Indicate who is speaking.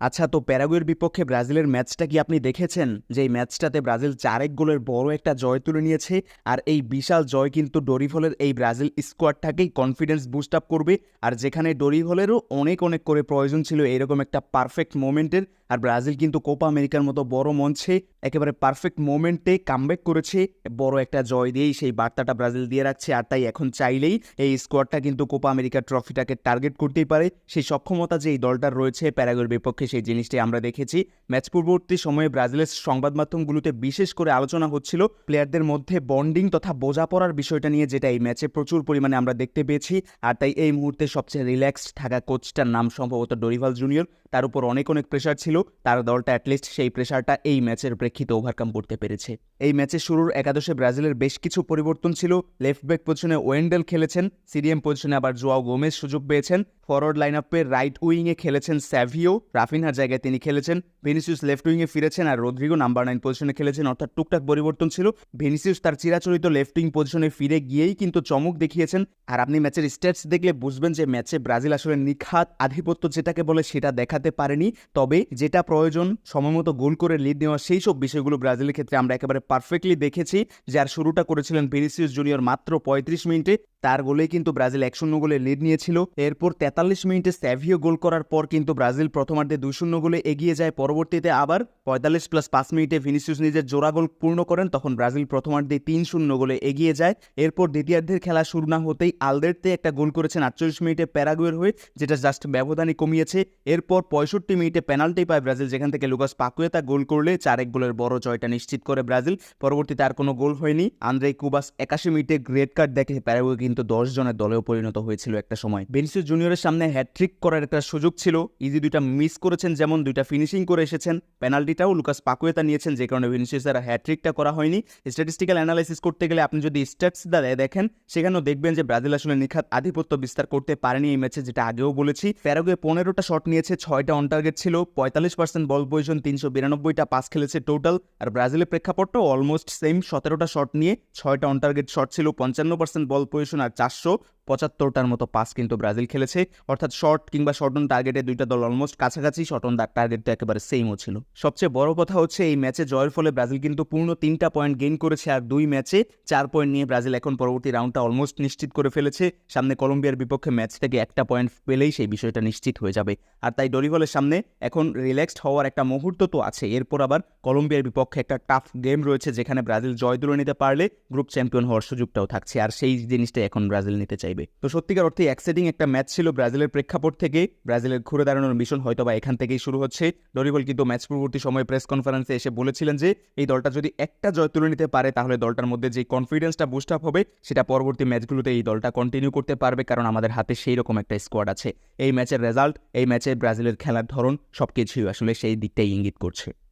Speaker 1: আচ্ছা তো প্যারাগুয়ের বিপক্ষে ব্রাজিলের ম্যাচটা কি আপনি দেখেছেন? যে এই ম্যাচটাতে ব্রাজিল চারেক গোলের বড় একটা জয় তুলে নিয়েছে আর এই বিশাল জয় কিন্তু ডোরিভলের এই ব্রাজিল স্কোয়াডটাকেই কনফিডেন্স বুস্ট আপ করবে। আর যেখানে ডোরিভলেরও অনেক অনেক করে প্রয়োজন ছিল এরকম একটা পারফেক্ট মোমেন্টের আর ব্রাজিল কিন্তু কোপা আমেরিকার মতো বড় মঞ্চে একেবারে পারফেক্ট মোমেন্টে কামব্যাক করেছে। বড় একটা জয় দিয়েই সেই বার্তাটা ব্রাজিল দিয়ে রাখছে। আর তাই এখন চাইলেই এই স্কোয়াডটা কিন্তু কোপা আমেরিকার ট্রফিটাকে টার্গেট করতেই পারে। সেই সক্ষমতা যে এই দলটার রয়েছে প্যারাগোর বিপক্ষে সেই জিনিসটাই আমরা দেখেছি। ম্যাচ পূর্ববর্তী সময়ে ব্রাজিলের সংবাদ মাধ্যমগুলোতে বিশেষ করে আলোচনা হচ্ছিল প্লেয়ারদের মধ্যে বন্ডিং তথা বোঝাপড়ার বিষয়টা নিয়ে, যেটা এই ম্যাচে প্রচুর পরিমাণে আমরা দেখতে পেয়েছি। আর তাই এই মুহূর্তে সবচেয়ে রিল্যাক্সড থাকা কোচটার নাম সম্ভবত ডরিভাল জুনিয়র। তার উপর অনেক অনেক প্রেশার ছিল। তার দলটা অ্যাটলিস্ট সেই প্রেশারটা এই ম্যাচের প্রেক্ষিতে ওভারকাম করতে পেরেছে। এই ম্যাচের শুরুর একাদশে ব্রাজিলের বেশ কিছু পরিবর্তন ছিল। লেফট ব্যাক পজিশনে ওয়েন্ডেল খেলেছেন সিডিএম পজিশনে আবার জোয়াও গোমেজ সুযোগ পেয়েছেন। ফরওয়ার্ড লাইন আপে রাইট উইংয়ে খেলেছেন স্যাভিও রাফিনহার জায়গায় তিনি খেলেছেন। ভেনিসিউস লেফট উইংয়ে ফিরেছেন আর রদ্রিগো নাম্বার নাইন পজিশনে খেলেছেন, অর্থাৎ টুকটাক পরিবর্তন ছিল। ভেনিসিউস তার চিরাচরিত লেফট উইং পজিশনে ফিরে গিয়েই কিন্তু চমক দেখিয়েছেন। আর আপনি ম্যাচের স্ট্যাটস দেখলে বুঝবেন যে ম্যাচে ব্রাজিল আসলে নিখাত আধিপত্য যেটাকে বলে সেটা দেখাতে পারেনি। তবে যেটা প্রয়োজন সময়মতো গোল করে লিড নেওয়া, সেই সব বিষয়গুলো ব্রাজিলের ক্ষেত্রে আমরা একেবারে পারফেক্টলি দেখেছি। যার শুরুটা করেছিলেন ভেনিসিউস জুনিয়র মাত্র পঁয়ত্রিশ মিনিটে। তার গোলেই কিন্তু ব্রাজিল এক শূন্য গোলে লিড নিয়েছিল। এরপর তেতাল্লিশ মিনিটে স্যাভিও গোল করার পর কিন্তু ব্রাজিল প্রথমার্ধে দুই শূন্য গোলে এগিয়ে যায়। পরবর্তীতে আবার পঁয়তাল্লিশ প্লাস পাঁচ মিনিটে ভিনিসিউস নিজের জোড়া গোল পূর্ণ করেন, তখন ব্রাজিল প্রথমার্ধে তিন শূন্য গোলে এগিয়ে যায়। এরপর দ্বিতীয়ার্ধের খেলা শুরু না হতেই আলদেরতে একটা গোল করেছেন আটচল্লিশ মিনিটে প্যারাগুয়ের হয়ে, যেটা জাস্ট ব্যবধানই কমিয়েছে। এরপর পঁয়ষট্টি মিনিটে পেনাল্টি ব্রাজিল, যেখান থেকে লুকাস পাকুয়েতা গোল করলে চার এক গোলের বড় জয়টা নিশ্চিত করে ব্রাজিল। পরবর্তীতে আর কোনো গোল হয়নি। আন্দ্রে কুবাস একাশি মিনিটে গ্রেড কার্ড দেখে প্যারাগুয়ে কিন্তু দশ জনের দলেও পরিণত হয়েছিল একটা সময়। বেনিসিউস জুনিয়রের সামনে হ্যাট্রিক করার একটা সুযোগ ছিল। ইজি দুইটা মিস করেছেন, যেমন দুইটা ফিনিশিং করে এসেছেন। পেনাল্টিটাও লুকাস পাকুয়েতা নিয়েছেন, যে কারণে ভিনিসিয়াসের হ্যাট্রিকটা করা হয়নি। স্ট্যাটিস্টিক্যাল অ্যানালাইসিস করতে গেলে আপনি যদি স্ট্যাটস দ্বারা দেখেন, সেখানেও দেখবেন যে ব্রাজিল আসলে নিখাত আধিপত্য বিস্তার করতে পারেনি এই ম্যাচে, যেটা আগেও বলেছি। প্যারাগুয়ে পনেরোটা শট নিয়েছে, ছয়টা অন টার্গেট ছিল, পঁয়তাল্লিশ পার্সেন্ট বল পজিশন তিনশো বিরানব্বইটা পাস খেলেছে টোটাল আর ব্রাজিলের প্রেক্ষাপটটাও অলমোস্ট সেম সতেরোটা শট নিয়ে ছয়টা অন টার্গেট শট ছিল, পঞ্চান্ন পার্সেন্ট বল পজিশন আর চারশো পঁচাত্তরটার মতো পাস কিন্তু ব্রাজিল খেলেছে। অর্থাৎ শর্ট কিংবা শর্ট অন টার্গেটে দুইটা দল অলমোস্ট কাছাকাছি শর্ট অন টার্গেট একেবারে সেমও ছিল। সবচেয়ে বড় কথা হচ্ছে এই ম্যাচে জয়ের ফলে ব্রাজিল কিন্তু পূর্ণ তিনটা পয়েন্ট গেইন করেছে আর দুই ম্যাচে চার পয়েন্ট নিয়ে ব্রাজিল এখন পরবর্তী রাউন্ডটা অলমোস্ট নিশ্চিত করে ফেলেছে। সামনে কলম্বিয়ার বিপক্ষে ম্যাচ থেকে একটা পয়েন্ট পেলেই সেই বিষয়টা নিশ্চিত হয়ে যাবে। আর তাই ডরিভলের সামনে এখন রিল্যাক্সড হওয়ার একটা মুহূর্ত তো আছে। এরপর আবার কলম্বিয়ার বিপক্ষে একটা টাফ গেম রয়েছে, যেখানে ব্রাজিল জয় তুলে নিতে পারলে গ্রুপ চ্যাম্পিয়ন হওয়ার সুযোগটাও থাকছে। আর সেই জিনিসটাই এখন ব্রাজিল নিতে চাইবে। তো সত্যিকার অর্থে এক্সাইটিং একটা ম্যাচ ছিল ব্রাজিলের প্রেক্ষাপট থেকে। ব্রাজিলের ঘুরে দাঁড়ানোর মিশন হয়তো বা এখান থেকেই শুরু হচ্ছে। ডরিবল কিন্তু ম্যাচ পূর্ববর্তী সময়ে প্রেস কনফারেন্সে এসে বলেছিলেন যে, এই দলটা যদি একটা জয় তুলে নিতে পারে, তাহলে দলটার মধ্যে যে কনফিডেন্সটা বুস্ট আপ হবে, সেটা পরবর্তী ম্যাচগুলোতে এই দলটা কন্টিনিউ করতে পারবে, কারণ আমাদের হাতে সেই রকম একটা স্কোয়াড আছে। এই ম্যাচের রেজাল্ট এই ম্যাচে ব্রাজিলের খেলার ধরন সবকিছুই আসলে সেই দিকটাই ইঙ্গিত করছে।